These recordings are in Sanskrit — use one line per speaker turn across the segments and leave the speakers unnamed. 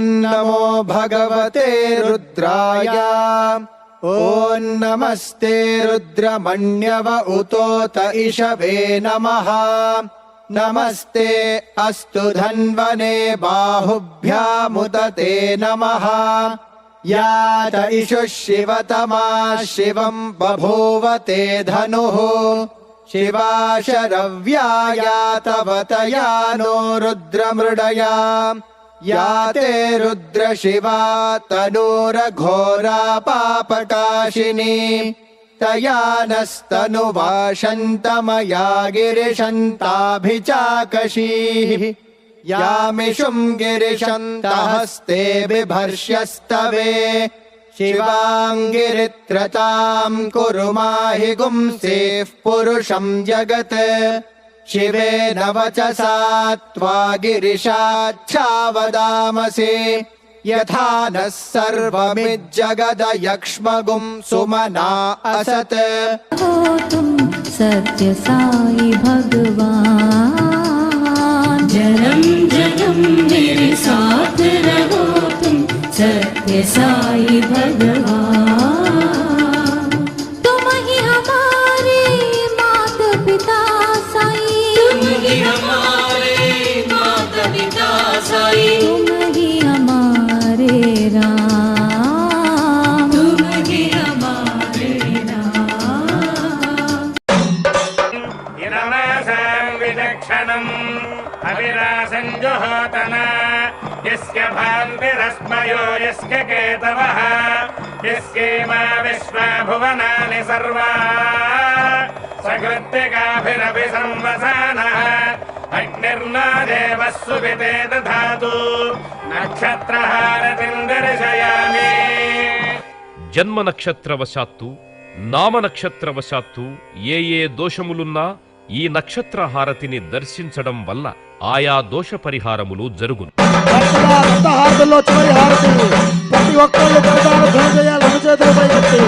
नमो भगवते रुद्राय। ॐ नमस्ते रुद्रमण्यव उतोत इषवे नमः। नमस्ते अस्तु धन्वने बाहुभ्यामुदते नमः। या त इषुः शिवतमा शिवम् बभूव ते धनुः। शिवा शरव्याया नो रुद्रमृडया। या ते रुद्रशिवा तनूरघोरा पापकाशिनी तया नस्तनुवाशन्तमया गिरिशन्ताभिचाकशीः यामिषुम् गिरिशन्तहस्ते बिभर्ष्यस्तवे। शिवाङ्गिरित्रताम् कुरु माहि गुंसेः पुरुषम् जगत् शिवेन वचसा त्वा गिरिशाच्छावदामसि। यथा नः सर्वमिज्जगदयक्ष्मगुम् सुमना असत्।
होतुं सत्य साई भगवान। जन्म
इदमासाम् विचक्षणम् अविरासञ्जुहोतन यस्य भान्तिरस्मयो यस्य केतवः यस्येमा विश्वा भुवनानि सर्वा सकृत्तिकाभिरपि संवसानः अग्निर्नो देवः सुविते दधातु नक्षत्रहारतिम् दर्शयामि
జన్మ నక్షత్రవశాత్తు నామ నక్షత్రవశాత్తు ఏ ఏ దోషములున్నా ఈ నక్షత్ర హారతిని దర్శించడం వల్ల ఆయా దోష పరిహారములు జరుగును
భక్తుల రక్త హారతుల్లో చివరి హారతి ప్రతి ఒక్కళ్ళు కరతాళ ధ్వని చేయాలి రెండు చేతులు పైకెత్తి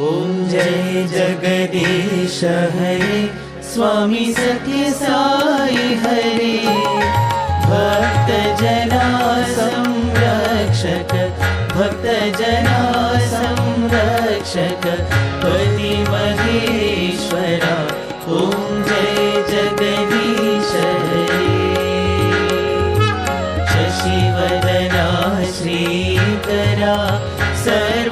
ॐ जय जगदीश हरे स्वामी सत्य साई हरे भक्त जना संरक्षक पति महेश्वरा ॐ जय जगदीश शशिवदना श्रीकरा सर